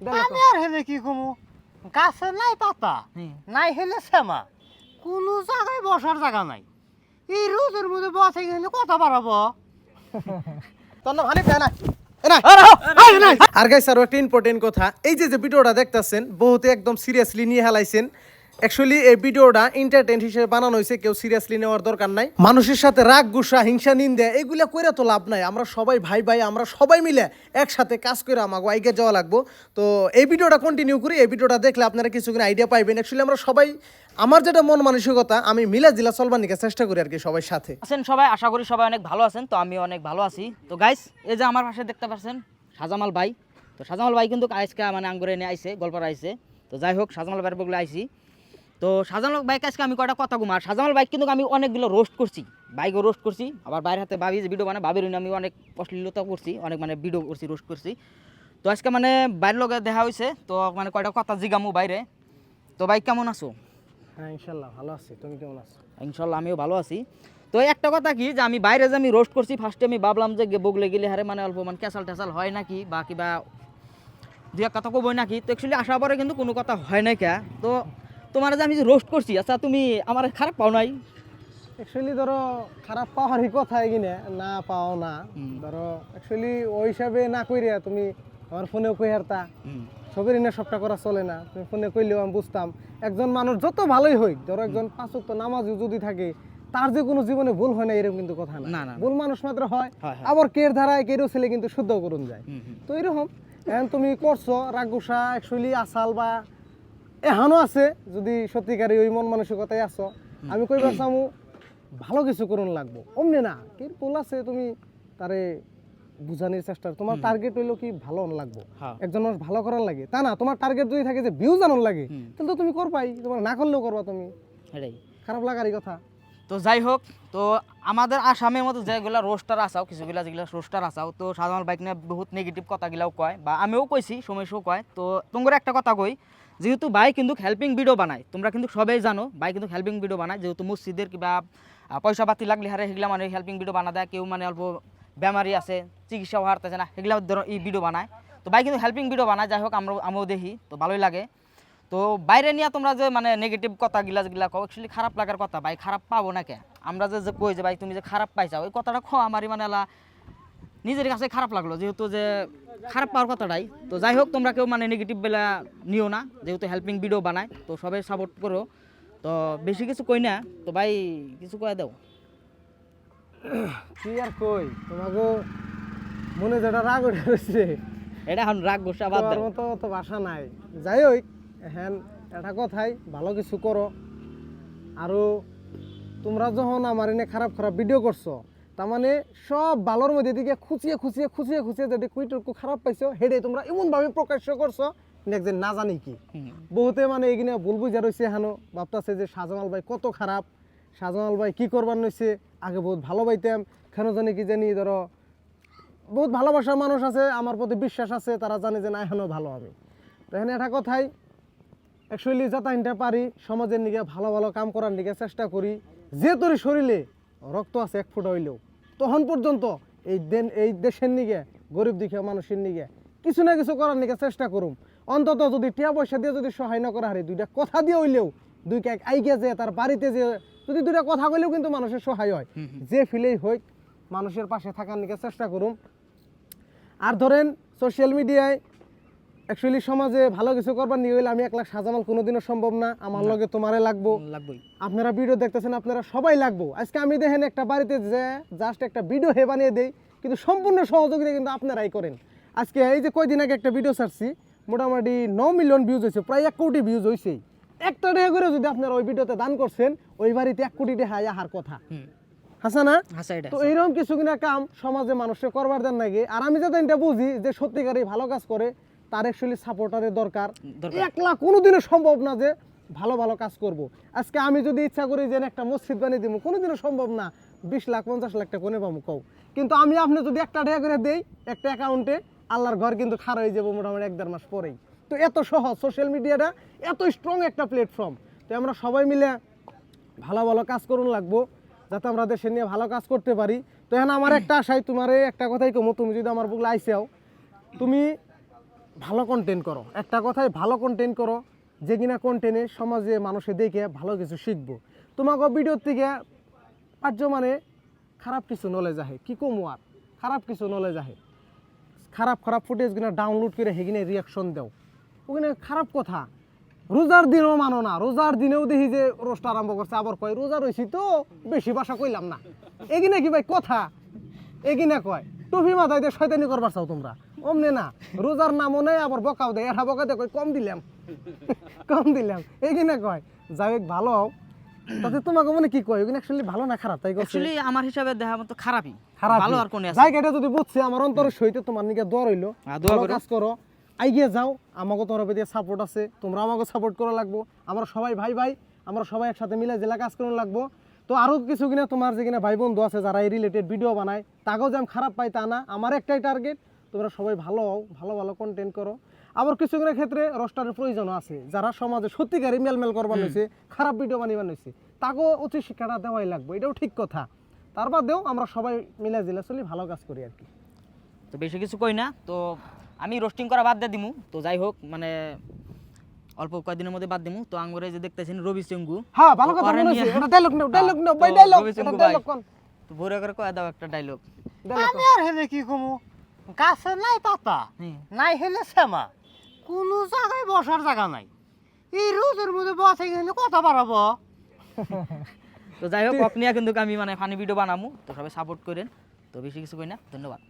আমি আর হেলে কি কমু? গাছে নাই পাতা নাই হেলে শ্যামা। কোনো জায়গায় বসার জায়গা নাই। এই রোদের মধ্যে বসে গেলে কথা বাড়াবো? তোর না ভালো না আর গাইস আরও একটা ইম্পর্টেন্ট কথা। এই যে যে ভিডিওটা দেখতেছেন বহুতে একদম সিরিয়াসলি নিয়ে হেলাইছেন। অ্যাকচুয়ালি এই ভিডিওটা এন্টারটেইন হিসেবে বানানো হয়েছে, কেউ সিরিয়াসলি নেওয়ার দরকার নাই। মানুষের সাথে রাগ, গুসা, হিংসা, নিন্দা, এগুলা কইরা তো লাভ নাই। আমরা সবাই ভাই ভাই, আমরা সবাই মিলে একসাথে কাজ করে আমাকে আইগে যাওয়া লাগবো। তো এই ভিডিওটা কন্টিনিউ করি, এই ভিডিওটা দেখলে আপনারা কিছুক্ষণ আইডিয়া পাইবেন। অ্যাকচুয়ালি আমরা সবাই, আমার যেটা মন মানসিকতা, আমি মিলা জিলা চলবার নিকে চেষ্টা করি আর কি সবাই সাথে। আছেন সবাই, আশা করি সবাই অনেক ভালো আছেন, তো আমি অনেক ভালো আছি। তো গাইস এই যে আমার পাশে দেখতে পাচ্ছেন, সাজামাল ভাই। তো সাজামাল ভাই কিন্তু আজকে মানে আঙ্গুরে নিয়ে আইছে গল্পর আইছে। তো যাই হোক, সাজামাল ভাইয়ের বগলে আইছি। তো সাজামাল বাইক আজকে আমি কয়টা কথা ঘুমার সাজামাল বাইক কিন্তু আমি অনেকগুলো রোস্ট করছি। বাইকও রোস্ট করছি আবার বাইরের হাতে ভাবি যে ভিডিও মানে ভাবির আমি অনেক অশ্লীলতা করছি অনেক মানে ভিডিও করছি রোস্ট করছি। তো আজকে মানে বাইরের লগে দেখা হয়েছে তো মানে কয়টা কথা জিগামু বাইরে তো বাইক কেমন আছো? হ্যাঁ ইনশাল্লাহ ভালো আছি। তুমি কেমন আছো? ইনশাল্লাহ আমিও ভালো আছি। তো একটা কথা কি যে আমি বাইরে যে আমি রোস্ট করছি ফার্স্টে আমি ভাবলাম যে বগলে গেলে হারে মানে অল্প মানে ক্যাসাল ট্যাসাল হয় নাকি বা কিবা দু এক কথা কবই নাকি। তো অ্যাকচুয়ালি আসার পরে কিন্তু কোনো কথা হয় নাই কে। তো তোমার যে আমি যে রোস্ট করছি আচ্ছা তুমি আমার খারাপ পাও নাই? অ্যাকচুয়ালি ধরো খারাপ পাওয়ারই কথা এগিনে না পাও না। ধরো অ্যাকচুয়ালি ওই হিসাবে না কইরা তুমি আমার ফোনেও কই হারতা। সবেরই না সবটা করা চলে না। তুমি ফোনে কইলেও আমি বুঝতাম একজন মানুষ যত ভালোই হোক ধরো একজন পাঁচক তো নামাজও যদি থাকে তার যে কোনো জীবনে ভুল হয় না এরকম কিন্তু কথা না। ভুল মানুষ মাত্র হয়। আবার কের ধারায় কেরও ছেলে কিন্তু শুদ্ধ করুন যায়। তো এরকম এখন তুমি করছ রাগুসা অ্যাকচুয়ালি আসাল বা এহানো আছে যদি সত্যিকারে ওই মন মানসিকতায় আছো আমি কইবার চামু ভালো কিছু করুন লাগবো। অমনি না কি ভুল আছে তুমি তারে বুঝানোর চেষ্টা তোমার টার্গেট হইল কি ভালো লাগবো। একজন মানুষ ভালো করার লাগে তা না তোমার টার্গেট যদি থাকে যে ভিউ জানার লাগে। তাহলে তো তুমি করবাই তোমার না করলেও করবা তুমি। খারাপ লাগারই কথা। তো যাই হোক তো আমাদের আসামের মতো যেগুলা রোস্টার আসাও, কিছুগুলা যেগুলা রোস্টার আসাও, তো সাধারণ বাইক নিয়ে বহুত নেগেটিভ কথাগুলাও কয়, বা আমিও কইছি সমস্যাও কয়। তো তোমার একটা কথা কই, যেহেতু ভাই কিন্তু হেল্পিং ভিডিও বানায়, তোমরা কিন্তু সবাই জানো, ভাই কিন্তু হেল্পিং ভিডিও বানায়, যেহেতু মসজিদের কিবা পয়সা পাতি লাগলে হারে সেগুলা মানে হেল্পিং ভিডিও বানা দেয়, কেউ মানে অল্প বেমারি আছে চিকিৎসা হারতেছে না, সেগুলা ধরো এই ভিডিও বানায়। তো ভাই কিন্তু হেল্পিং ভিডিও বানায় যাই হোক আমরা আমিও দেখি, তো ভালোই লাগে। তো বাইরে নিয়ে তোমরা যে মানে নেগেটিভ কথা গিলা যেগুলা কও অ্যাকচুয়ালি খারাপ লাগার কথা ভাই খারাপ পাবো না কে? আমরা যে যে কই যে ভাই তুমি যে খারাপ পাইছা ওই কথাটা খো আমারই মানে এলা নিজের কাছে খারাপ লাগল যেহেতু যে খারাপ পাওয়ার কথাটাই। তো যাই হোক তোমরা কেউ মানে নেগেটিভ বেলা নিও না যেহেতু হেল্পিং ভিডিও বানায় তো সবাই সাপোর্ট করো। তো বেশি কিছু কই না তো ভাই কিছু কয়ে দাও। কি আর কই? তোমাকে মনে যেটা রাগ উঠে এটা এখন রাগ গোসা বাদ তোমার দাও। মতো তো বাসা নাই। যাই হোক হ্যাঁ এটা কথাই ভালো কিছু করো। আৰু তোমরা যখন আমার এনে খারাপ খারাপ ভিডিও করছ তার মানে সব ভালোর মধ্যে দিকে খুঁচিয়ে খুঁচিয়ে খুঁচিয়ে খুঁচিয়ে যদি কুইটুকু খারাপ পাইছো হেডে তোমরা এমনভাবে প্রকাশ্য করছ যে না জানি কি। বহুতে মানে এগিনে ভুল বুঝা রয়েছে হানো ভাবতাছে যে শাহজামাল ভাই কত খারাপ শাহজামাল ভাই কি করবার নইছে আগে বহুত ভালো পাইতাম কেন জানি কি জানি ধরো বহুত ভালোবাসার মানুষ আছে আমার প্রতি বিশ্বাস আছে তারা জানে যে না এখনও ভালো আমি তো এখানে একটা কথাই অ্যাকচুয়ালি যাতাইনটা পারি সমাজের নিকে ভালো ভালো কাম করার নিকে চেষ্টা করি। যে তোর শরীরে রক্ত আছে এক ফুটা হইলেও তখন পর্যন্ত এই দেন এই দেশের নিকে গরিব দুঃখীয়া মানুষের নিকে কিছু না কিছু করার নিকে চেষ্টা করুম। অন্তত যদি টিয়া পয়সা দিয়ে যদি সহায় না করা হারে দুইটা কথা দিয়ে হইলেও দুই এক আইগে যে তার বাড়িতে যে যদি দুইটা কথা কইলেও কিন্তু মানুষের সহায় হয়। যে ফিলেই হোক মানুষের পাশে থাকার নিকে চেষ্টা করুম। আর ধরেন সোশ্যাল মিডিয়ায় অ্যাকচুয়ালি সমাজে ভালো কিছু করবার নিয়ে হইলে আমি একলা সাজামাল কোনোদিনও সম্ভব না। আমার লগে তোমারে লাগবো। লাগবেই। আপনারা ভিডিও দেখতেছেন আপনারা সবাই লাগবো। আজকে আমি দেখেন একটা বাড়িতে যে জাস্ট একটা ভিডিও হে বানিয়ে দেই কিন্তু সম্পূর্ণ সহযোগিতা কিন্তু আপনারাই করেন। আজকে এই যে কয়দিন আগে একটা ভিডিও ছাড়ছি মোটামুটি ন মিলিয়ন ভিউজ হয়েছে প্রায় এক কোটি ভিউজ হয়েছে একটা টাকা করে যদি আপনারা ওই ভিডিওতে দান করছেন ওই বাড়িতে এক কোটি টাকা আহার কথা। হুম। হাসা না? হাসা এটা তো এইরকম কিছু কিনা কাম সমাজে মানুষকে করবার দেন নাকি? আর আমি যাতে এটা বুঝি যে সত্যিকারই ভালো কাজ করে তার অ্যাকচুয়ালি সাপোর্টারের দরকার। একলা কোনোদিনও সম্ভব না যে ভালো ভালো কাজ করব। আজকে আমি যদি ইচ্ছা করি যে একটা মসজিদ বানিয়ে দিব কোনোদিনও সম্ভব না। বিশ লাখ পঞ্চাশ লাখ টাকা কোনে পাবো কও। কিন্তু আমি আপনি যদি একটা টাকা করে দেই একটা অ্যাকাউন্টে আল্লাহর ঘর কিন্তু খারাপ হয়ে যাব মোটামুটি এক দেড় মাস পরেই। তো এত সহজ সোশ্যাল মিডিয়াটা এত স্ট্রং একটা প্ল্যাটফর্ম তো আমরা সবাই মিলে ভালো ভালো কাজ করুন লাগবো যাতে আমরা দেশে নিয়ে ভালো কাজ করতে পারি। তো এখন আমার একটা আশাই তোমার একটা কথাই কমো তুমি যদি আমার বুকলে আইসাও তুমি ভালো কন্টেন্ট করো। একটা কথাই ভালো কন্টেন্ট করো, যে কিনা কন্টেন্টে সমাজে মানুষে দেখে ভালো কিছু শিখব। তোমাকে ভিডিওর থেকে পার্য মানে খারাপ কিছু নলেজ আহে। কি কমু আর? খারাপ কিছু নলেজ আহে। খারাপ খারাপ ফুটেজ কিনা ডাউনলোড করে হেগিনে রিয়াকশন দাও। ওখানে খারাপ কথা। রোজার দিনও মানো না। রোজার দিনেও দেখি যে রোস্ট আরম্ভ করছে। আবার কয়, রোজা রয়েছি তো, বেশি ভাষা কইলাম না। এগিনে কি ভাই কথা? এগিনে কয়, টুপি মাথায় দিয়ে শয়তানি করবার চাও তোমরা। অমনে না রোজার নামও নেই আবার বকাও দেয়। এটা বকা দেয় কম দিলাম। কম দিলাম। এগিনে কয় যাই হোক ভালো হও। তাতে তোমাকে মনে কি কয়? ওখানে অ্যাকচুয়ালি ভালো না খারাপ তাই অ্যাকচুয়ালি আমার হিসাবে দেখা মতো খারাপই। খারাপ ভালো আর কোনে আছে? যাই যদি বুঝছে আমার অন্তরের সহিত তোমার নিকে দোয়া রইল। হ্যাঁ, দোয়া করো। কাজ করো। আইগিয়ে যাও। আমাকে তরফে দিয়ে সাপোর্ট আছে। তোমরা আমাকে সাপোর্ট করা লাগবো। আমরা সবাই ভাই ভাই আমরা সবাই একসাথে মিলে জেলা কাজ করুন লাগবো। তো আরও কিছু কিনা তোমার যে কিনা ভাই বন্ধু আছে যারা এই রিলেটেড ভিডিও বানায় তাকেও যে আমি খারাপ পাই তা না। আমার একটাই টার্গেট তোমরা সবাই ভালো হও ভালো ভালো কন্টেন্ট করো। আবার কিছু কিনা ক্ষেত্রে রোস্টারের প্রয়োজনও আছে। যারা সমাজে সত্যিকারই মেলমেল করবার হয়েছে খারাপ ভিডিও বানিয়ে বানিয়েছে তাকেও উচিত শিক্ষাটা দেওয়াই লাগবে। এটাও ঠিক কথা। তার বাদেও আমরা সবাই মিলে জিলে চলি ভালো কাজ করি আর কি। তো বেশি কিছু কই না। তো আমি রোস্টিং করা বাদ দিয়ে দিমু। তো যাই হোক মানে অল্প কয়েকদিনের মধ্যে বাদ দিমু। তো আঙ্গুরে যে দেখতেছেন রবি সিংগু হ্যাঁ ভালো কথা মনে নিয়ে- এটা ডায়লগ নাও ডায়লগ নাও ভাই ডায়লগ এটা ডায়লগ কোন। তো ভোরে করে কয়ে দাও একটা ডায়লগ আমি আর হেলে কি কমু? গাছে নাই পাতা নাই হেলে শ্যামা। কোনো জায়গায় বসার জায়গা নাই। এই রোদের মধ্যে বসে গেলে কথা বাড়াবো। তো যাই হোক আপনি কিন্তু আমি মানে ফানি ভিডিও বানামু তো সবাই সাপোর্ট করেন। তো বেশি কিছু কই না ধন্যবাদ।